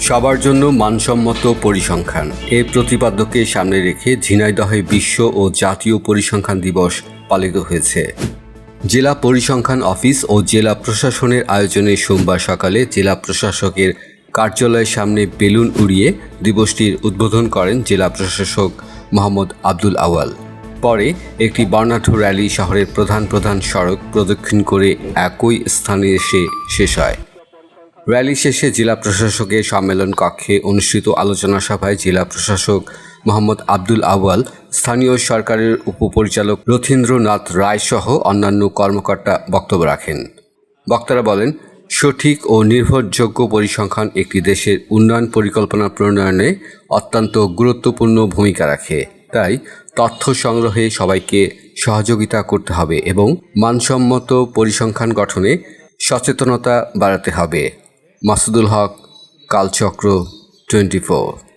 সবার জন্য মানসম্মত পরিসংখ্যান। এই প্রতিপাদ্যকে সামনে রেখে ঝিনাইদহে বিশ্ব ও জাতীয় পরিসংখ্যান দিবস পালিত হয়েছে। জেলা পরিসংখ্যান অফিস ও জেলা প্রশাসনের আয়োজনে সোমবার সকালে জেলা প্রশাসকের কার্যালয়ের সামনে বেলুন উড়িয়ে দিবসটির উদ্বোধন করেন জেলা প্রশাসক মোহাম্মদ আব্দুল আওয়াল পরে একটি বর্ণাঢ্য র্যালি শহরের প্রধান প্রধান সড়ক প্রদক্ষিণ করে একই স্থানে এসে শেষ হয়। র্যালি শেষে জেলা প্রশাসকের সম্মেলন কক্ষে অনুষ্ঠিত আলোচনা সভায় জেলা প্রশাসক মোহাম্মদ আব্দুল আওয়াল স্থানীয় সরকারের উপপরিচালক রথীন্দ্রনাথ রায় সহ অন্যান্য কর্মকর্তা বক্তব্য রাখেন। বক্তারা বলেন, সঠিক ও নির্ভরযোগ্য পরিসংখ্যান একটি দেশের উন্নয়ন পরিকল্পনা প্রণয়নে অত্যন্ত গুরুত্বপূর্ণ ভূমিকা রাখে। তাই তথ্য সংগ্রহে সবাইকে সহযোগিতা করতে হবে এবং মানসম্মত পরিসংখ্যান গঠনে সচেতনতা বাড়াতে হবে। Masudul Haque Kalchakra twenty four.